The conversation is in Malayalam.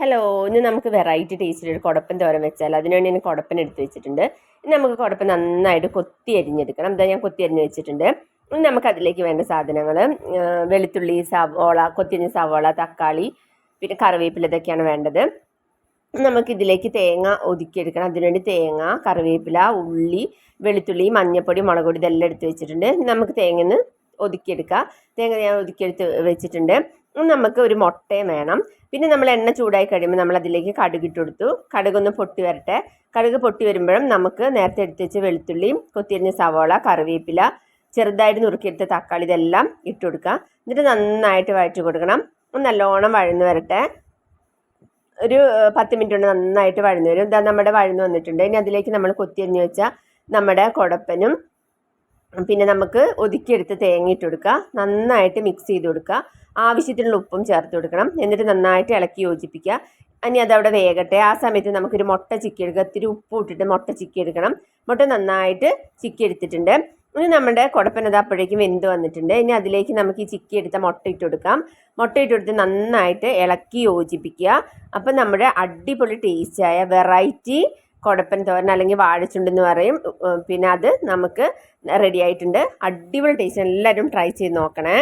ഹലോ ഇന്ന് നമുക്ക് വെറൈറ്റി ടേസ്റ്റിൽ ഒരു കുടപ്പൻ തോരൻ വെച്ചാൽ അതിനുവേണ്ടി ഞാൻ കുടപ്പൻ എടുത്ത് വെച്ചിട്ടുണ്ട്. ഇനി നമുക്ക് കുടപ്പൻ നന്നായിട്ട് കൊത്തി അരിഞ്ഞെടുക്കണം. ഇതാ ഞാൻ കൊത്തി അരിഞ്ഞ് വെച്ചിട്ടുണ്ട്. ഇനി നമുക്ക് അതിലേക്ക് വേണ്ട സാധനങ്ങൾ വെളുത്തുള്ളി സവോള കൊത്തിയരിഞ്ഞ സവോള തക്കാളി പിന്നെ കറിവേപ്പില ഇതൊക്കെയാണ് വേണ്ടത്. നമുക്കിതിലേക്ക് തേങ്ങ ഒതുക്കിയെടുക്കണം. അതിനുവേണ്ടി തേങ്ങ കറിവേപ്പില ഉള്ളി വെളുത്തുള്ളി മഞ്ഞൾപ്പൊടി മുളകുപൊടി ഇതെല്ലാം എടുത്ത് വെച്ചിട്ടുണ്ട്. നമുക്ക് തേങ്ങ ഒന്ന് ഒതുക്കിയെടുക്കുക തേങ്ങ ഞാൻ ഒതുക്കിയെടുത്ത് വെച്ചിട്ടുണ്ട്. നമുക്ക് ഒരു മുട്ടയും വേണം. പിന്നെ നമ്മൾ എണ്ണ ചൂടായി കഴിയുമ്പോൾ നമ്മൾ അതിലേക്ക് കടുക് ഇട്ട് കൊടുത്തു. കടുകൊന്ന് പൊട്ടി വരട്ടെ. കടുക് പൊട്ടി വരുമ്പോഴും നമുക്ക് നേരത്തെ എടുത്ത് വെളുത്തുള്ളിയും കൊത്തിയരിഞ്ഞ സവോള കറിവേപ്പില ചെറുതായിട്ട് നുറുക്കിയെടുത്ത തക്കാളി ഇതെല്ലാം ഇട്ട് കൊടുക്കുക. എന്നിട്ട് നന്നായിട്ട് വഴറ്റി കൊടുക്കണം. നല്ലോണം വഴന്ന് വരട്ടെ. ഒരു പത്ത് മിനിറ്റ് കൊണ്ട് നന്നായിട്ട് വഴന്നു വരും. ഇതാ നമ്മുടെ വഴന്നു വന്നിട്ടുണ്ട്. ഇനി അതിലേക്ക് നമ്മൾ കൊത്തിയരിഞ്ഞ് വെച്ച നമ്മുടെ കുടപ്പനും പിന്നെ നമുക്ക് ഒതുക്കിയെടുത്ത് തേങ്ങ ഇട്ട് കൊടുക്കുക നന്നായിട്ട് മിക്സ് ചെയ്ത് കൊടുക്കുക ആവശ്യത്തിനുള്ള ഉപ്പും ചേർത്ത് കൊടുക്കണം എന്നിട്ട് നന്നായിട്ട് ഇളക്കി യോജിപ്പിക്കുക. ഇനി അതവിടെ വേകട്ടെ. ആ സമയത്ത് നമുക്കൊരു മുട്ട ചിക്കി എടുക്കുക ഇത്തിരി ഉപ്പ് ഇട്ടിട്ട് മുട്ട ചിക്കി എടുക്കണം മുട്ട നന്നായിട്ട് ചിക്കി എടുത്തിട്ടുണ്ട് ഇനി നമ്മുടെ കുടപ്പനത് അപ്പോഴേക്കും വെന്ത് വന്നിട്ടുണ്ട്. ഇനി അതിലേക്ക് നമുക്ക് ഈ ചിക്കി എടുത്ത മുട്ട ഇട്ട് കൊടുക്കാം മുട്ട ഇട്ട് കൊടുത്ത് നന്നായിട്ട് ഇളക്കി യോജിപ്പിക്കുക. അപ്പം നമ്മുടെ അടിപൊളി ടേസ്റ്റായ വെറൈറ്റി കുടപ്പൻ തോരൻ അല്ലെങ്കിൽ വാഴച്ചുണ്ടെന്ന് പറയും. പിന്നെ അത് നമുക്ക് റെഡി ആയിട്ടുണ്ട്. അടിപൊളി ടേസ്റ്റ് എല്ലാവരും ട്രൈ ചെയ്ത് നോക്കണേ.